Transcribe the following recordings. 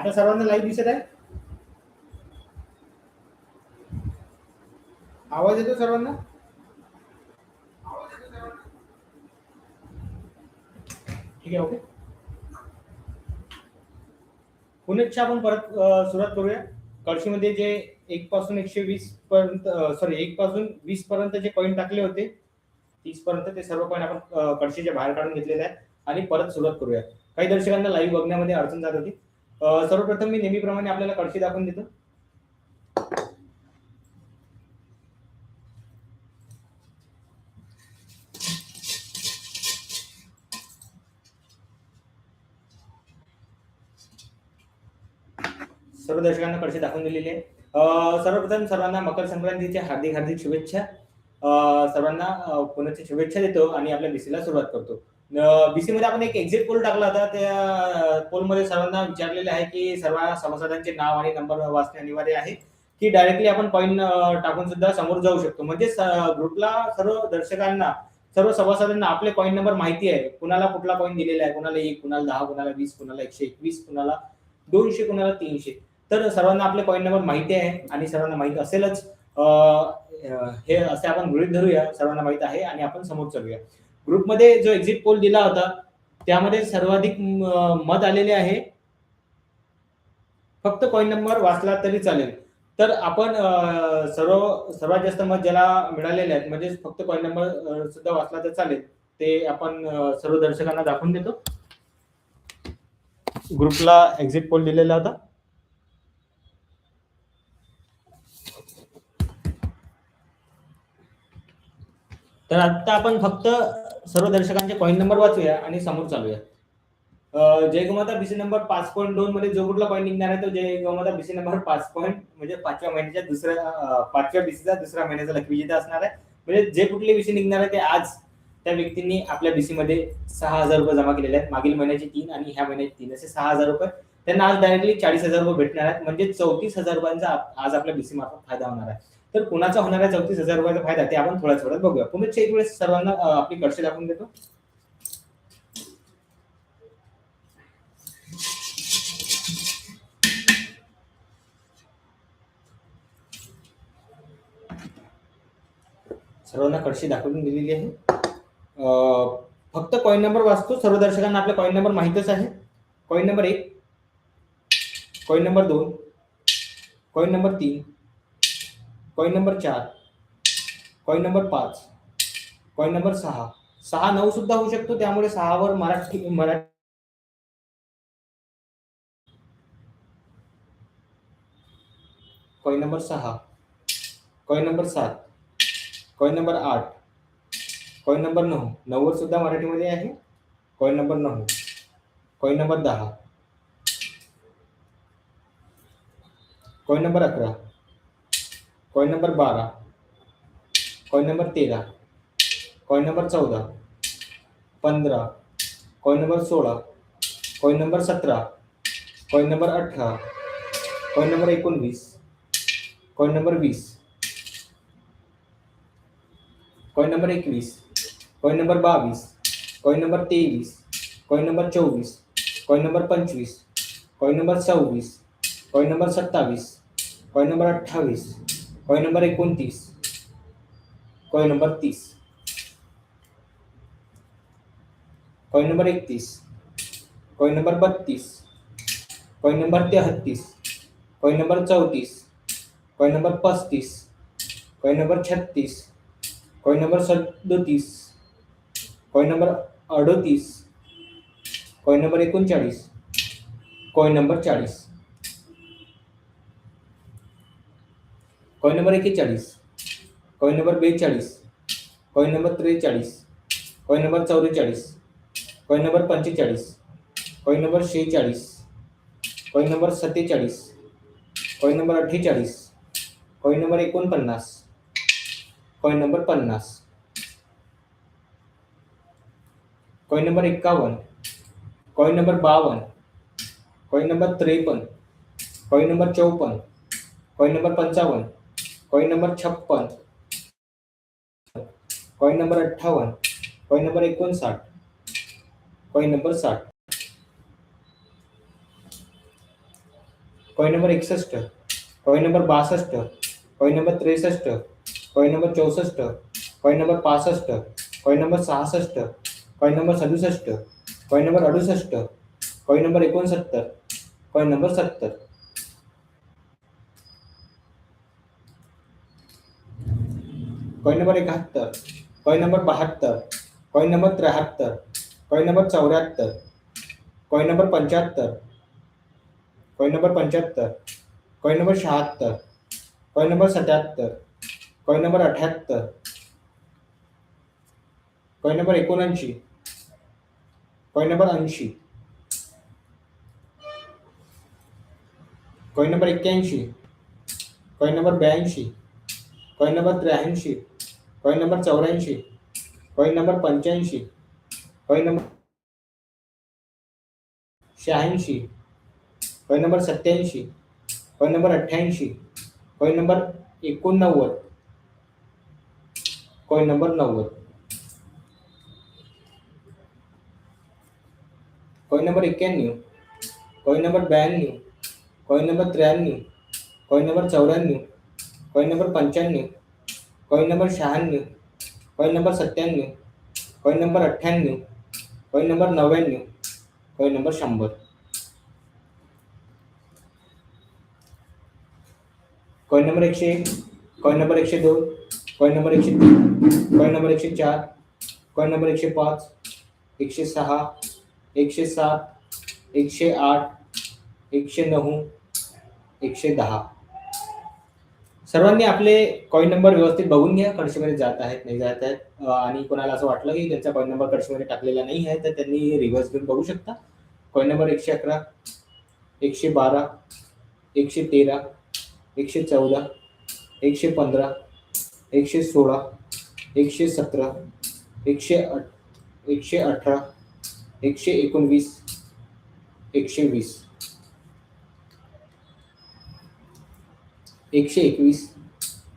आता सर्वांना लाईव्ह दिसत आहे? आवाज येतो सर्वांना? ठीक आहे ओके पुण्याच्या आपण परत सुरुवात करूया. कळशीमध्ये जे एक पासून एकशे वीस पर्यंत सॉरी एक पासून वीस पर्यंत जे कॉईन टाकले होते तीस पर्यंत ते सर्व कॉईन आपण कळशीच्या बाहेर काढून घेतलेले आहे आणि परत सुरुवात करूया. काही दर्शकांना लाईव्ह बघण्यामध्ये अडचण जात होती. सर्वप्रथम मी नेहमीप्रमाणे आपल्याला कडशी दाखवून देतो. सर्व दर्शकांना कडशी दाखवून दिलेली आहे. सर्वप्रथम सर्वांना मकर संक्रांतीच्या हार्दिक हार्दिक शुभेच्छा. सर्वांना पुण्याच्या शुभेच्छा देतो आणि आपल्या बीसीला सुरुवात करतो. बीसी मध्ये आपण एक एक्झिट पोल टाकला होता. त्या पोलमध्ये सर्वांना विचारलेले आहे की सर्व सभासदांचे नाव आणि नंबर वाचणे अनिवार्य आहे की डायरेक्टली आपण कॉईन टाकून सुद्धा समोर जाऊ शकतो. म्हणजे ग्रुपला सर्व दर्शकांना सर्व सभासदांना आपले कॉईन नंबर माहिती आहे. कुणाला कुठला कॉईन दिलेला आहे? कुणाला एक कुणाला दहा कुणाला वीस कुणाला एकशे एकवीस कुणाला दोनशे कुणाला तीनशे. तर सर्वांना आपले कॉईन नंबर माहिती आहे आणि सर्वांना माहीत असेलच. हे असे आपण गृहित धरूया. सर्वांना माहीत आहे आणि आपण समोर चलूया. ग्रुपमध्ये जो एक्झिट पोल दिला होता त्यामध्ये सर्वाधिक मत आलेले आहे. फक्त कॉईन नंबर वाचला तरी चालेल. तर आपण सर्व सर्वात जास्त मत ज्याला मिळालेले आहेत म्हणजे फक्त कॉईन नंबर सुद्धा वाचला तर चालेल. ते आपण सर्व दर्शकांना दाखवून देतो. ग्रुपला एक्झिट पोल दिलेला होता. तर आता आपण फक्त सर्व दर्शकांचे कॉईन नंबर वाचूया आणि समोर चालूया. जय गोमाता बीसी नंबर पाच पॉईंट दोन मध्ये जो कुठला कॉईन निघणार आहे तो जय गोमाता बीसी नंबर पाच पॉईंट म्हणजे पाचव्या महिन्याच्या दुसऱ्या पाचव्या बीसीचा दुसऱ्या महिन्याचा लकी असणार आहे. म्हणजे जे कुठले बीसी निघणार आहे ते आज त्या व्यक्तींनी आपल्या बीसी मध्ये सहा हजार रुपये जमा केलेले आहेत. मागील महिन्याचे तीन आणि ह्या महिन्याचे तीन असे सहा हजार रुपये. त्यांना आज डायरेक्टली चाळीस हजार रुपये भेटणार आहेत. म्हणजे चौतीस हजार रुपयांचा आज आपल्या बीसी मार्फत फायदा होणार आहे. तर कुणाचा होणारा चौतीस हजार रुपयाचा फायदा ते आपण थोड्याच वेळात बघूया. पुन्हा एक वेळेस सर्वांना आपली कडसे दाखवून देतो. सर्वांना कळशी दाखवून दिलेली आहे. फक्त कॉईन नंबर वाचतो. सर्व दर्शकांना आपला कॉईन नंबर माहीतच आहे. कॉईन नंबर एक कॉईन नंबर दोन कॉईन नंबर तीन कॉईन नंबर चार कॉईन नंबर पाच कॉईन नंबर सहा सहा नऊ सुद्धा होऊ शकतो त्यामुळे सहावर मराठी मराठी कॉईन नंबर सहा कॉईन नंबर सात कॉईन नंबर आठ कॉईन नंबर नऊ नऊवर सुद्धा मराठीमध्ये आहे कॉईन नंबर नऊ कॉईन नंबर दहा कॉईन नंबर अकरा कॉइन नंबर बारा कॉइन नंबर तेरा कॉइन नंबर चौदा पंधरा कॉइन नंबर सोळा कॉइन नंबर सतरा कॉइन नंबर अठरा कॉइन नंबर एकोणवीस कॉइन नंबर वीस कॉइन नंबर एकवीस कॉइन नंबर बावीस कॉइन नंबर तेवीस कॉइन नंबर चोवीस कॉइन नंबर पंचवीस कॉइन नंबर सव्वीस कॉइन नंबर सत्तावीस कॉइन नंबर अठ्ठावीस कॉईन नंबर एकोणतीस कॉईन नंबर तीस कॉईन नंबर एकतीस कॉईन नंबर बत्तीस कॉईन नंबर तेहत्तीस कॉईन नंबर चौतीस कॉईन नंबर पस्तीस कॉईन नंबर छत्तीस कॉईन नंबर सदोतीस कॉईन नंबर अडोतीस कॉईन नंबर एकोणचाळीस कॉईन नंबर चाळीस कॉईन नंबर एकेचाळीस कॉईन नंबर बेचाळीस कॉईन नंबर त्रेचाळीस कॉईन नंबर चौवेचाळीस कॉईन नंबर पंचेचाळीस कॉईन नंबर शेहेचाळीस कॉईन नंबर सत्तेचाळीस कॉईन नंबर अठ्ठेचाळीस कॉईन नंबर एकोणपन्नास कॉईन नंबर पन्नास कॉईन नंबर एक्कावन्न कॉईन नंबर बावन्न कॉईन नंबर त्रेपन्न कॉईन नंबर चौपन्न कॉईन नंबर पंचावन्न कॉइन नंबर छप्पन कॉइन नंबर अठ्ठावन्न कॉइन नंबर एकोणसाठ कॉइन नंबर साठ कॉइन नंबर एकसष्ट कॉइन नंबर बासष्ट कॉइन नंबर त्रेसष्ट कॉइन नंबर चौसष्ट कॉइन नंबर पासष्ट कॉइन नंबर सहासष्ट कॉइन नंबर सदुसष्ट कॉइन नंबर अडुसष्ट कॉइन नंबर एकोणसत्तर कॉइन नंबर सत्तर कॉइन नंबर एकाहत्तर कॉइन नंबर बहात्तर कॉइन नंबर त्र्याहत्तर कॉइन नंबर चौऱ्याहत्तर कॉइन नंबर पंच्याहत्तर कॉइन नंबर पंच्याहत्तर कॉइन नंबर शहात्तर कॉइन नंबर सत्याहत्तर कॉइन नंबर अठ्याहत्तर कॉइन नंबर एकोणऐंशी कॉइन नंबर ऐंशी कॉइन नंबर एक्क्याऐंशी कॉइन नंबर ब्याऐंशी कॉइन नंबर त्र्याऐंशी कॉइन नंबर चौऱ्याऐंशी कॉइन नंबर पंच्याऐंशी कॉइन नंबर शहाऐंशी कॉइन नंबर सत्याऐंशी कॉइन नंबर अठ्ठ्याऐंशी कॉइन नंबर एकोणनव्वद कॉइन नंबर नव्वद कॉइन नंबर एक्क्याण्णव कॉइन नंबर ब्याण्णव कॉइन नंबर त्र्याण्णव कॉइन नंबर चौऱ्याण्णव कॉइन नंबर पंच्याण्णव कॉइन नंबर शहाण्णव कॉइन नंबर सत्त्याण्णव कॉइन नंबर अठ्ठ्याण्णव कॉइन नंबर नव्याण्णव कॉइन नंबर शंभर कॉइन नंबर एकशे एक कॉइन नंबर एकशे दोन कॉइन नंबर एकशे तीन कॉइन नंबर एकशे चार कॉइन नंबर एकशे पाच एकशे सहा एकशे सात एकशे आठ एकशे नऊ एकशे दहा सर्वांनी आपले कॉईन नंबर व्यवस्थित बघून घ्या. कडशीमध्ये जात आहेत नाही जात आहेत. आणि कोणाला असं वाटलं की त्यांचा कॉईन नंबर कडशीमध्ये टाकलेला नाही आहे तर त्यांनी रिव्हर्स घेऊन बघू शकता. कॉईन नंबर एकशे अकरा एकशे बारा एकशे तेरा एकशे चौदा एकशे पंधरा एकशे सोळा एकशे सतरा एकशे अठ एकशे अठरा एकशे एकोणवीस एकशे वीस. एकशे एकवीस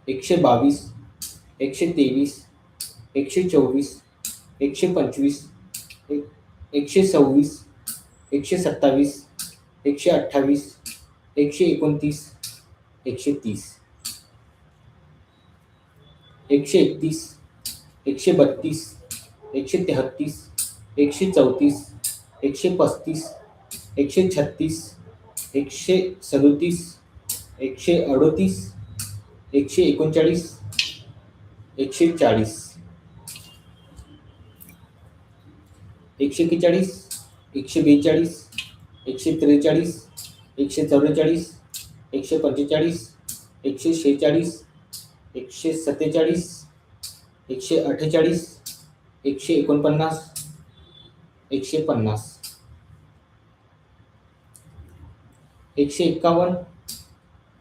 एकशे बावीस एकशे तेवीस एकशे चोवीस एकशे पंचवीस एक एकशे सव्वीस एकशे सत्तावीस एकशे अठ्ठावीस एकशे एकोणतीस एकशे तीस. एकशे एकतीस एकशे बत्तीस एकशे तेहत्तीस एकशे चौतीस एकशे पस्तीस एकशे छत्तीस एकशे सदोतीस एकशे अडोतीस एकशे एकोणचाळीस एकशे चाळीस. एकशे एक्केचाळीस एकशे बेचाळीस एकशे त्रेचाळीस एकशे चौवेचाळीस एकशे पंचेचाळीस एकशे शेहेचाळीस एकशे सत्तेचाळीस एकशे अठ्ठेचाळीस एकशे एकोणपन्नास एकशे पन्नास. एकशे एक्कावन्न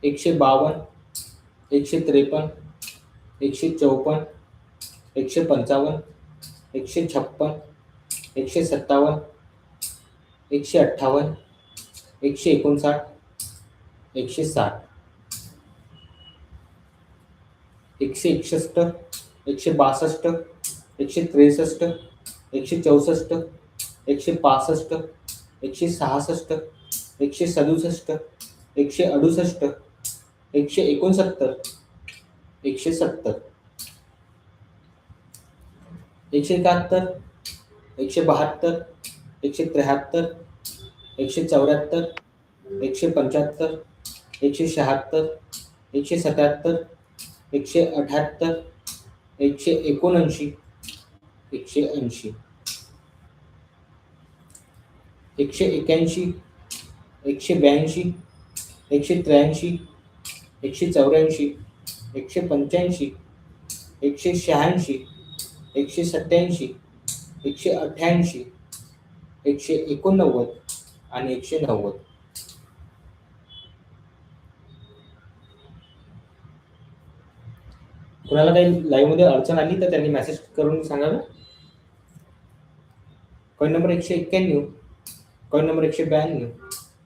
एकशे बावन्न एकशे त्रेपन्न एकशे चौपन्न एकशे पंचावन्न एकशे छप्पन्न एकशे सत्तावन्न एकशे अठ्ठावन्न एकशे एकोणसाठ एकशे साठ एकशे एकसष्ट एकशे बासष्ट एकशे त्रेसष्ट एकशे चौसष्ट एकशे पासष्ट एकशे सहासष्ट एकशे सदुसष्ट एकशे अडुसष्ट एकशे एकोणसत्तर. एकशे सत्तर. एकशे एकाहत्तर. एकशे बहात्तर. एकशे त्र्याहत्तर. एकशे चौऱ्याहत्तर. एकशे पंच्याहत्तर. एकशे शहात्तर. एकशे सत्याहत्तर. एकशे अठ्याहत्तर. एकशे एकोणऐंशी. एकशे ऐंशी. एकशे एक्याऐंशी. एकशे ब्याऐंशी. एकशे त्र्याऐंशी. एकशे चौऱ्याऐंशी एकशे पंच्याऐंशी एकशे शहाऐंशी एकशे सत्याऐंशी एकशे अठ्ठ्याऐंशी एकशे एकोणनव्वद आणि एकशे नव्वद. कुणाला काही लाईव्हमध्ये अडचण आली तर त्यांनी मेसेज करून सांगावं? कॉईन नंबर एकशे एक्क्याण्णव कॉईन नंबर एकशे ब्याण्णव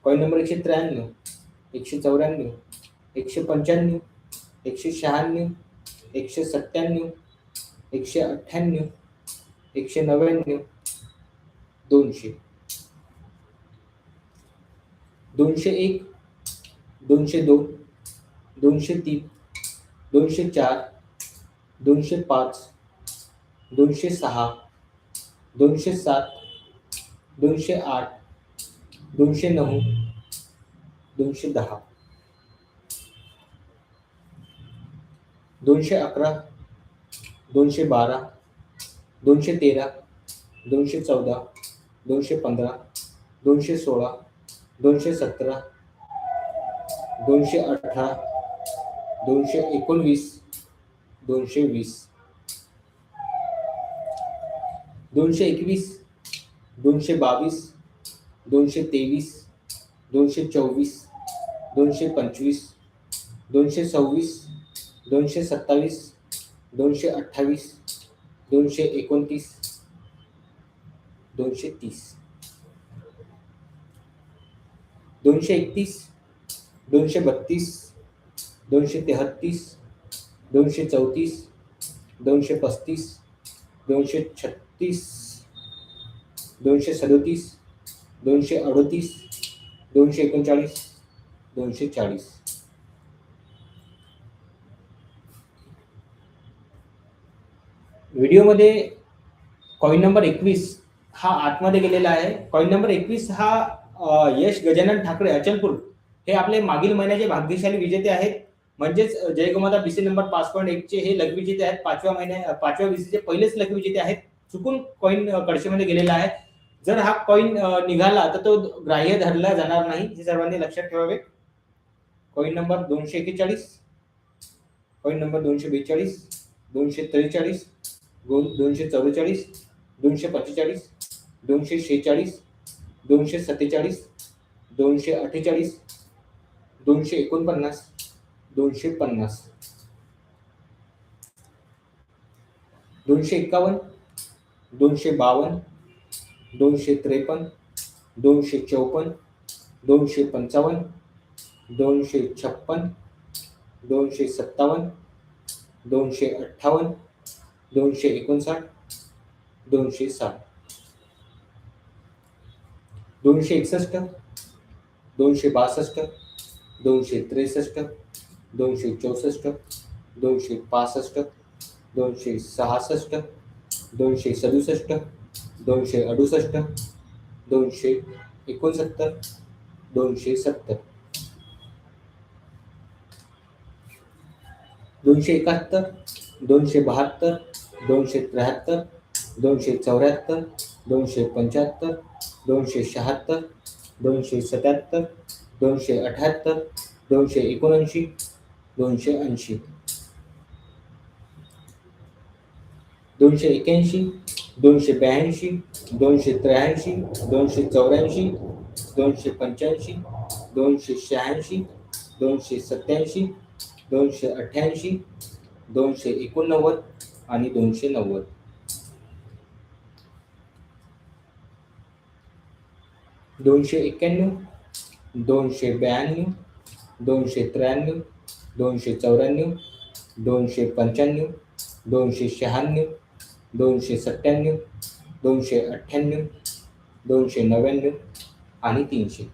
कॉईन नंबर एकशे त्र्याण्णव एकशे चौऱ्याण्णव एकशे पंच्याण्णव, एकशे शहाण्णव, एकशे सत्त्याण्णव, एकशे अठ्ठ्याण्णव, एकशे नव्याण्णव, दोनशे. दोनशे एक, दोनशे दोन, दोनशे तीन, दोनशे चार, दोनशे पाच, दोनशे सहा, दोनशे सात, दोनशे आठ, दोनशे नऊ, दोनशे दहा. दोनशे अकरा, दोनशे बारा, दोनशे तेरा, दोनशे चौदा, दोनशे पंधरा, दोनशे सोळा, दोनशे सतरा, दोनशे अठरा, दोनशे एकोणवीस, दोनशे वीस, दोनशे एकवीस, दोनशे बावीस, दोनशे तेवीस, दोनशे चोवीस, दोनशे पंचवीस, दोनशे सव्वीस दोनशे सत्तावीस दोनशे अठ्ठावीस दोनशे एकोणतीस दोनशे तीस. दोनशे एकतीस दोनशे बत्तीस दोनशे तेहत्तीस दोनशे चौतीस दोनशे पस्तीस दोनशे छत्तीस दोनशे सदोतीस दोनशे अडोतीस दोनशे एकोणचाळीस दोनशे चाळीस. व्हिडिओमध्ये कॉईन नंबर एकवीस हा आतमध्ये गेलेला आहे. कॉईन नंबर एकवीस हा यश गजानन ठाकरे अचलपूर हे आपले मागील महिन्याचे भाग्यशाली विजेते आहेत. म्हणजेच अ, जयगोमाता बीसी नंबर पाच पॉईंट एकचे हे लघु विजेते आहेत. पाचव्या महिन्या पाचव्या बीसीचे पहिलेच लघु विजेते आहेत. चुकून कॉईन कडशेमध्ये गेलेला आहे. जर हा कॉईन निघाला तर तो ग्राह्य धरला जाणार नाही. हे सर्वांनी लक्षात ठेवावे. कॉईन नंबर दोनशे एकेचाळीस. कॉईन नंबर दोनशे बेचाळीस दोनशे त्रेचाळीस. दोन दोनशे चव्वेचाळीस दोनशे पंचेचाळीस दोनशे शेहेचाळीस दोनशे सत्तेचाळीस दोनशे अठ्ठेचाळीस दोनशे एकोणपन्नास दोनशे पन्नास. दोनशे एक्कावन्न दोनशे बावन्न दोनशे त्रेपन्न दोनशे चौपन्न दोनशे पंचावन्न दोनशे छप्पन दोनशे सत्तावन्न दोनशे अठ्ठावन्न दोनशे एकोणसाठ, दोनशे साठ. दोनशे एकसष्ट, दोनशे बासष्ट, दोनशे त्रेसष्ट, दोनशे चौसष्ट, दोनशे पासष्ट, दोनशे सहासष्ट, दोनशे सदुसष्ट, दोनशे अडुसष्ट, दोनशे एकोणसत्तर, दोनशे सत्तर. दोनशे एकाहत्तर, दोनशे बहात्तर दोनशे त्र्याहत्तर दोनशे चौऱ्याहत्तर दोनशे पंच्याहत्तर दोनशे शहात्तर दोनशे सत्याहत्तर दोनशे अठ्याहत्तर दोनशे एकोणऐंशी दोनशे ऐंशी. दोनशे एक्याऐंशी दोनशे ब्याऐंशी दोनशे त्र्याऐंशी दोनशे चौऱ्याऐंशी दोनशे पंच्याऐंशी दोनशे शहाऐंशी दोनशे सत्याऐंशी दोनशे अठ्ठ्याऐंशी दोनशे एकोणनव्वद आणि दोनशे नव्वद. दोनशे एक्क्याण्णव दोनशे ब्याण्णव दोनशे त्र्याण्णव दोनशे चौऱ्याण्णव दोनशे पंच्याण्णव दोनशे शहाण्णव दोनशे सत्त्याण्णव दोनशे अठ्ठ्याण्णव दोनशे नव्याण्णव आणि तीनशे.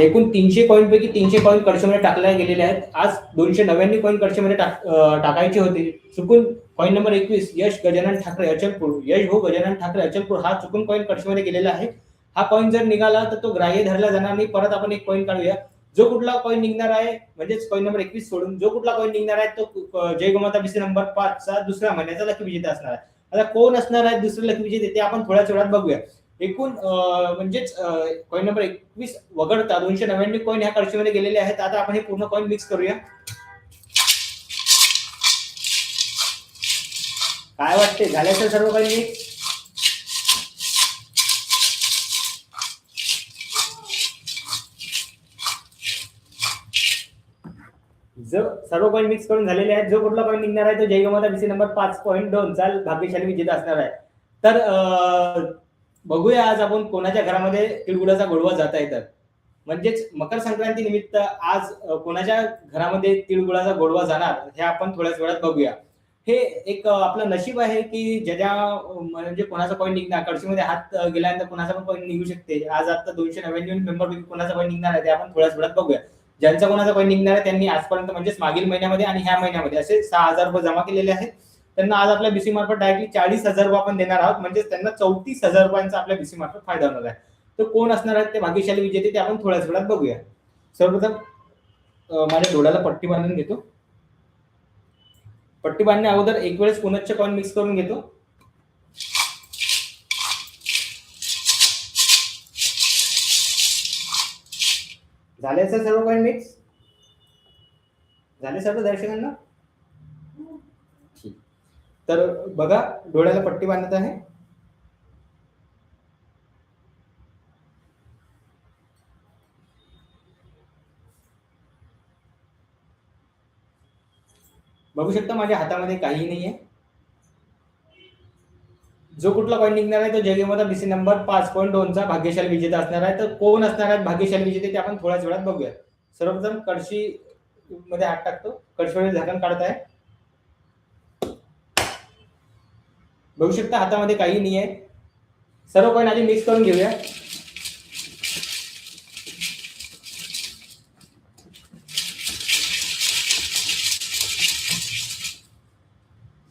एकूण तीनशे कॉईन पैकी तीनशे कॉईन कडशेमध्ये टाकल्या गेलेले आहेत. आज दोनशे नव्याण्णव कॉईन कडशेमध्ये टाक टाकायचे होते. चुकून कॉईन नंबर एकवीस यश गजानन ठाकरे अचलपूर. यश भाऊ गजानन ठाकरे अचलपूर हा चुकून कॉईन कडशेमध्ये गेलेला आहे. हा कॉईन जर निघाला तर तो ग्राह्य धरला जाणार नाही. परत आपण एक कॉईन काढूया. जो कुठला कॉईन निघणार आहे म्हणजेच कॉईन नंबर एकवीस सोडून जो कुठला कॉईन निघणार आहे तो जयगोमाता जय बीसी नंबर पाच चा दुसऱ्या महिन्याचा लकी विजेता असणार आहे. आता कोण असणार आहे दुसरे लकी विजेते ते आपण थोड्याच वेळात बघूया. एकूण म्हणजेच कॉईन नंबर एकवीस वगळता दोनशे नव्याण्णव कॉईन ह्या कळशीमध्ये गेलेले आहेत. आता आपण हे पूर्ण कॉईन मिक्स करूया. काय वाटते? झाले तर सर्व काही जर जो सर्व पॉईंट मिक्स करून झालेले आहेत जो कुठला पॉईंट निघणार आहे तो जय गोमाता बीसी नंबर पाच पॉईंट दोन. चा भाग्यशाली विजेता असणार आहे. तर बघूया आज आपण कोणाच्या घरामध्ये तिळगुळाचा गोडवा जाता येतात. म्हणजेच मकर संक्रांती निमित्त आज कोणाच्या घरामध्ये तिळगुळाचा गोडवा जाणार हे आपण थोड्याच वेळात बघूया. हे एक आपलं नशीब आहे की ज्याच्या म्हणजे कोणाचा पॉईंट निघणार कळशीमध्ये हात गेल्यानंतर कोणाचा पण पॉईंट निघू शकते. आज आता दोनशे नव्याण्णव मेंबर कोणाचा पॉईंट निघणार आहे ते आपण थोड्याच वेळात बघूया. ज्यांचा कोणाचा पॉईंट निघणार आहे त्यांनी आजपर्यंत म्हणजेच मागील महिन्यामध्ये आणि ह्या महिन्यामध्ये असे सहा हजार रुपये जमा केलेले आहेत. त्यांना आज आपल्या बीसी मार्फत डायरेक्टली चाळीस हजार रुपये आपण देणार आहोत. म्हणजे त्यांना चौतीस हजार रुपयांचा आपल्या बीसी मार्फत फायदा होणार आहे. तर कोण असणार आहेत ते भाग्यशाली विजेते ते आपण थोड्याच वेळात बघूया. सर्वप्रथम माझ्या डोळ्याला पट्टी बांधून घेतो. पट्टी बांधण्या अगोदर एक वेळेस पुनच्च कॉइन मिक्स करून घेतो. झाले सर सर्व कॉइन मिक्स झाले सर्व दर्शकांना? तर बघा डोळ्याला पट्टी बांधत आहे. बघू शकता माझ्या हातामध्ये काही नाहीये. जो कुठला पॉईंट निघणार आहे तो जगेमध्ये बीसी नंबर पाच पॉईंट दोनचा भाग्यशाली विजेता असणार आहे. तर कोण असणार आहेत भाग्यशाली विजेते ते आपण थोड्याच वेळात बघूया सर्वप्रथम कडशी मध्ये हात टाकतो. कळशीमध्ये झाकण काढत आहे. बघू शकता हातामध्ये काही नाही आहे. सर्व कॉईन आधी मिक्स करून घेऊया.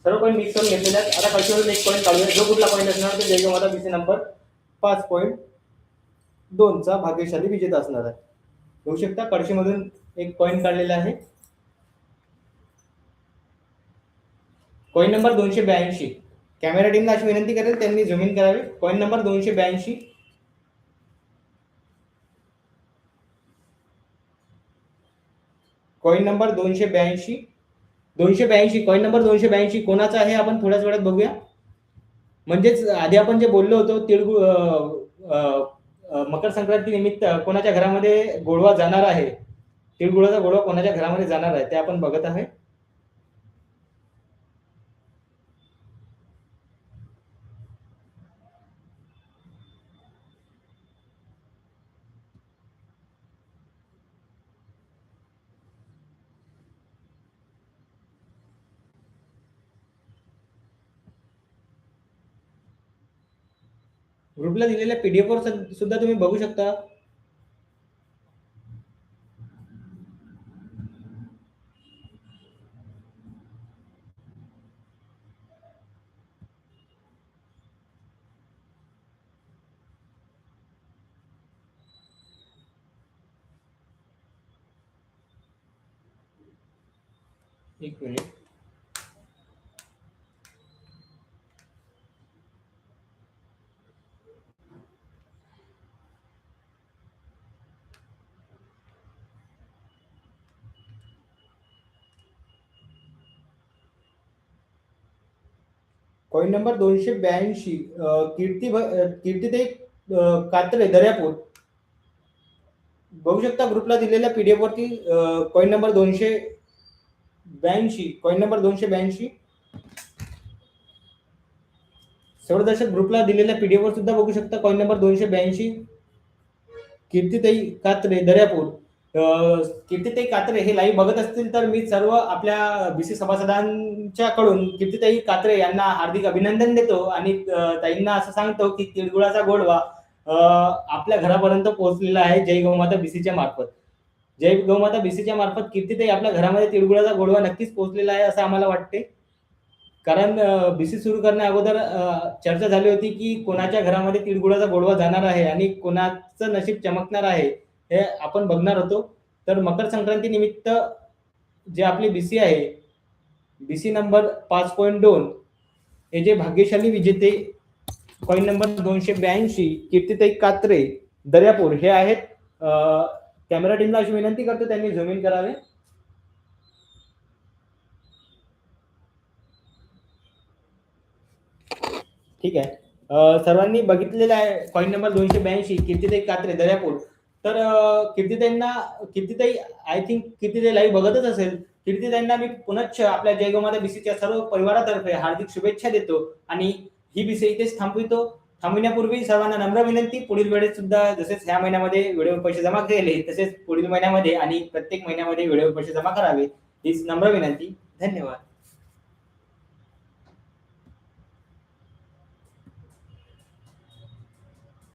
सर्व कॉईन मिक्स करून घेतलेले आहेत. आता कळशीवरून एक पॉईंट काढूया. जो कुठला पॉईंट असणार तो जयगमाता बीसी नंबर पाच पॉईंट दोनचा भाग्यशाली विजेता असणार आहे. बघू शकता कडशीमधून एक कॉईन काढलेला आहे. कॉईन नंबर दोनशे ब्याऐंशी. कॅमेरा टीमला अशी विनंती करेल त्यांनी झूम इन करावे. पॉईंट नंबर दोनशे ब्याऐंशी. कॉईन नंबर दोनशे ब्याऐंशी. दोनशे ब्याऐंशी कॉईन नंबर दोनशे ब्याऐंशी कोणाचा आहे आपण थोड्याच वेळात बघूया. म्हणजेच आधी आपण जे बोललो होतो तिळगुळ मकर संक्रांती निमित्त कोणाच्या घरामध्ये गोडवा जाणार आहे? तिळगुळाचा गोडवा कोणाच्या घरामध्ये जाणार आहे ते आपण बघत आहे. ग्रुपला दिलेल्या पीडीएफ वर सुद्धा तुम्ही बघू शकता एक मिनिट कॉईन नंबर दोनशे ब्याऐंशी कीर्ती कीर्तीताई कात्रे दर्यापूर. बघू शकता ग्रुपला दिलेल्या पीडीएफ वरती कॉईन नंबर दोनशे ब्याऐंशी कॉईन नंबर दोनशे ब्याऐंशी. सर्वदर्शक ग्रुपला दिलेल्या पीडीएफ वर सुद्धा बघू शकता कॉईन नंबर दोनशे ब्याऐंशी. कीर्तीताई कात्रे दर्यापूर. कीर्तीताई कात्रे हे लाईव्ह बघत असतील तर मी सर्व आपल्या बीसी सभासदांच्या कडून कीर्तीताई कात्रे यांना हार्दिक अभिनंदन देतो आणि ताईंना असं सांगतो की तिळगुळाचा गोडवा आपल्या घरापर्यंत पोहोचलेला आहे जय गौमाता बीसीच्या मार्फत. जय गौमाता बीसीच्या मार्फत कीर्तीताई आपल्या घरामध्ये तिळगुळाचा गोडवा नक्कीच पोहोचलेला आहे असं आम्हाला वाटते. कारण बीसी सुरू करण्या अगोदर चर्चा झाली होती की कोणाच्या घरामध्ये तिळगुळाचा गोडवा जाणार आहे आणि कोणाचं नशीब चमकणार आहे हे आपण बघणार होतो. तर मकर संक्रांती निमित्त जे आपली बीसी आहे बीसी नंबर पाच पॉईंट दोन हे जे भाग्यशाली विजेते कॉईन नंबर दोनशे ब्याऐंशी कीर्तिताई कात्रे दर्यापूर हे आहेत. कॅमेरा टीमला अशी विनंती करतो त्यांनी झूम इन करावे. ठीक आहे. सर्वांनी बघितलेलं आहे कॉईन नंबर दोनशे ब्याऐंशी कीर्तिताई कात्रे दर्यापूर. तर कीर्तीताईंना कीर्तिताईंना आय थिंक कीर्तिताई लाईव्ह बघतच असेल. कीर्तीताईंना मी पुनश्च आपल्या जयगोमाता बीसीच्या सर्व परिवारातर्फे हार्दिक शुभेच्छा देतो आणि ही बीसी इथेच थांबवितो. थांबविण्यापूर्वी सर्वांना नम्र विनंती. पुढील वेळेस सुद्धा जसेच ह्या महिन्यामध्ये वेळेवर पैसे जमा केले तसेच पुढील महिन्यामध्ये आणि प्रत्येक महिन्यामध्ये वेळेवर पैसे जमा करावे. हीच नम्र विनंती. धन्यवाद.